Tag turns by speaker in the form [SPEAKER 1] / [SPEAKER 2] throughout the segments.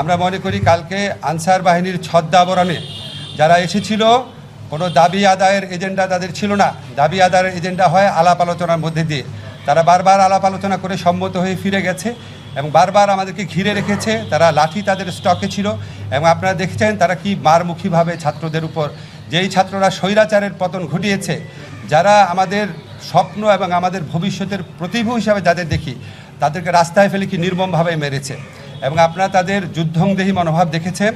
[SPEAKER 1] আমরা মনে করি কালকে আনসার বাহিনীর ছদ্মাবরণে যারা এসেছিল, কোনো দাবি আদায়ের এজেন্ডা তাদের ছিল না। দাবি আদায়ের এজেন্ডা হয় আলাপ আলোচনার মধ্যে দিয়ে। তারা বারবার আলাপ আলোচনা করে সম্মত হয়ে ফিরে গেছে এবং বারবার আমাদেরকে ঘিরে রেখেছে, তারা লাঠি তাদের স্টকে ছিল এবং আপনারা দেখেছেন তারা কি মারমুখীভাবে ছাত্রদের উপর, যেই ছাত্ররা স্বৈরাচারের পতন ঘটিয়েছে, যারা আমাদের স্বপ্ন এবং আমাদের ভবিষ্যতের প্রতিভূ হিসাবে যাদের দেখি, তাদেরকে রাস্তায় ফেলে কি নির্মমভাবে মেরেছে। এবং আপনারা তাদের যুদ্ধংদেহী মনোভাব দেখেছে।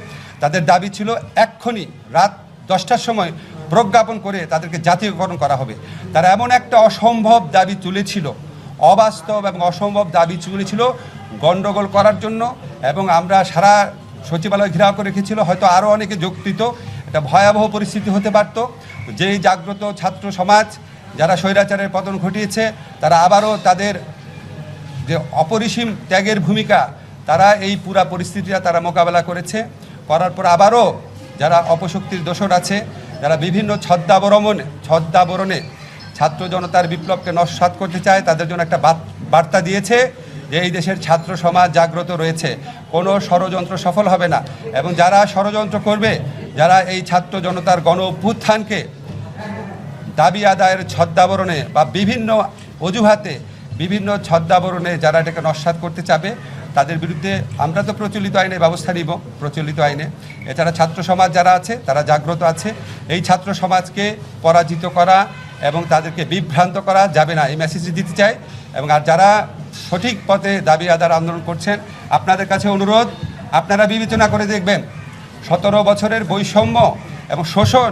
[SPEAKER 1] তাদের দাবি ছিল এক্ষুনি রাত দশটার সময় প্রজ্ঞাপন করে তাদেরকে জাতীয়করণ করা হবে। তারা এমন একটা অসম্ভব দাবি তুলেছিল, অবাস্তব এবং অসম্ভব দাবি তুলেছিল গণ্ডগোল করার জন্য এবং আমরা সারা সচিবালয় ঘেরাও করে রেখেছিল, হয়তো আরও অনেকে যোগ দিত এটা ভয়াবহ পরিস্থিতি হতে পারত। যেই জাগ্রত ছাত্র সমাজ যারা স্বৈরাচারের পতন ঘটিয়েছে, তারা আবারও তাদের যে অপরিসীম ত্যাগের ভূমিকা তারা এই পুরা পরিস্থিতিটা তারা মোকাবেলা করেছে। করার পর আবারও যারা অপশক্তির দোষর আছে, যারা বিভিন্ন ছদ্মাবরমনে ছদ্মাবরণে ছাত্র জনতার বিপ্লবকে নস্বাত করতে চায়, তাদের জন্য একটা বার্তা দিয়েছে যে এই দেশের ছাত্র সমাজ জাগ্রত রয়েছে। কোনো ষড়যন্ত্র সফল হবে না। এবং যারা ষড়যন্ত্র করবে, যারা এই ছাত্র জনতার গণ অভ্যুত্থানকে দাবি আদায়ের ছদ্মাবরণে বা বিভিন্ন অজুহাতে বিভিন্ন ছদ্মাবরণে যারা এটাকে নস্বাত করতে চাবে তাদের বিরুদ্ধে আমরা তো প্রচলিত আইনে ব্যবস্থা নিব, প্রচলিত আইনে। এছাড়া ছাত্র সমাজ যারা আছে, তারা জাগ্রত আছে। এই ছাত্র সমাজকে পরাজিত করা এবং তাদেরকে বিভ্রান্ত করা যাবে না, এই মেসেজটি দিতে চাই। এবং আর যারা সঠিক পথে দাবি আদার আন্দোলন করছেন, আপনাদের কাছে অনুরোধ, আপনারা বিবেচনা করে দেখবেন, সতেরো বছরের বৈষম্য এবং শোষণ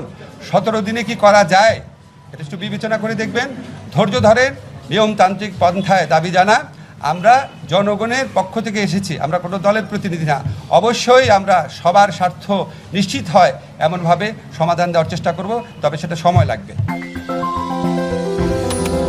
[SPEAKER 1] সতেরো দিনে কি করা যায়, এটা একটু বিবেচনা করে দেখবেন। ধৈর্য ধরেন, নিয়মতান্ত্রিক পন্থায় দাবি জানা আমরা জনগণের পক্ষ থেকে এসেছি, আমরা কোনো দলের প্রতিনিধি না। অবশ্যই আমরা সবার স্বার্থ নিশ্চিত হয়, এমনভাবে সমাধান দেওয়ার চেষ্টা করব, তবে সেটা সময় লাগবে।